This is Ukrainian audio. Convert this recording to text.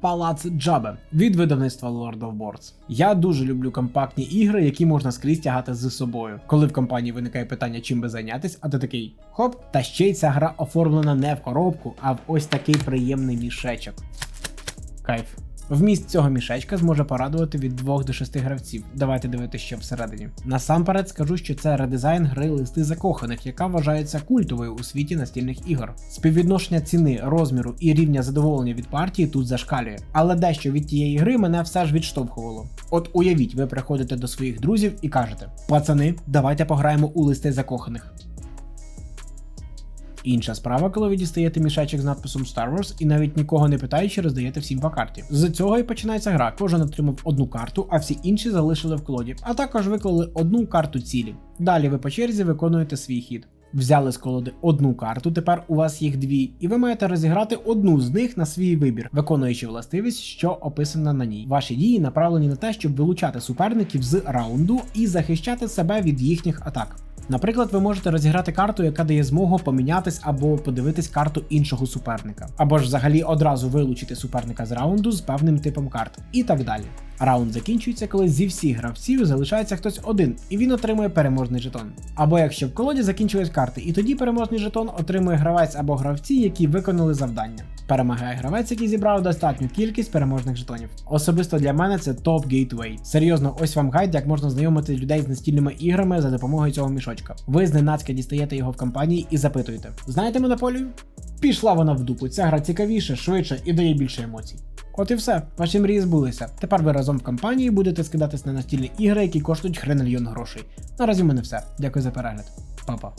Палац Джабе від видавництва Lord of Boards. Я дуже люблю компактні ігри, які можна скрізь тягати з собою. Коли в компанії виникає питання, чим би зайнятися, а ти такий хоп, та ще й ця гра оформлена не в коробку, а в ось такий приємний мішечок. Кайф. Вміст цього мішечка зможе порадувати від 2 до 6 гравців. Давайте дивитися, що всередині. Насамперед скажу, що це редизайн гри листи закоханих, яка вважається культовою у світі настільних ігор. Співвідношення ціни, розміру і рівня задоволення від партії тут зашкалює. Але дещо від тієї гри мене все ж відштовхувало. От уявіть, ви приходите до своїх друзів і кажете: Пацани, давайте пограємо у листи закоханих. Інша справа, коли ви дістаєте мішечок з надписом Star Wars і навіть нікого не питаючи, роздаєте всім по карті. З цього і починається гра. Кожен отримав одну карту, а всі інші залишили в колоді, а також виклали одну карту цілі. Далі ви по черзі виконуєте свій хід. Взяли з колоди одну карту, тепер у вас їх дві, і ви маєте розіграти одну з них на свій вибір, виконуючи властивість, що описана на ній. Ваші дії направлені на те, щоб вилучати суперників з раунду і захищати себе від їхніх атак. Наприклад, ви можете розіграти карту, яка дає змогу помінятись або подивитись карту іншого суперника, або ж взагалі одразу вилучити суперника з раунду з певним типом карт, і так далі. Раунд закінчується, коли зі всіх гравців залишається хтось один, і він отримує переможний жетон. Або якщо в колоді закінчились карти, і тоді переможний жетон отримує гравець або гравці, які виконали завдання. Перемагає гравець, який зібрав достатню кількість переможних жетонів. Особисто для мене це топ гейтвей. Серйозно, ось вам гайд, як можна знайомити людей з настільними іграми за допомогою цього мішочка. Ви зненацька дістаєте його в компанії і запитуєте: знаєте монополію? Пішла вона в дупу. Ця гра цікавіше, швидше і дає більше емоцій. От і все, ваші мрії збулися. Тепер ви разом в компанії будете скидатись на настільні ігри, які коштують хренельйон грошей. Наразі в мене все. Дякую за перегляд. Па-па.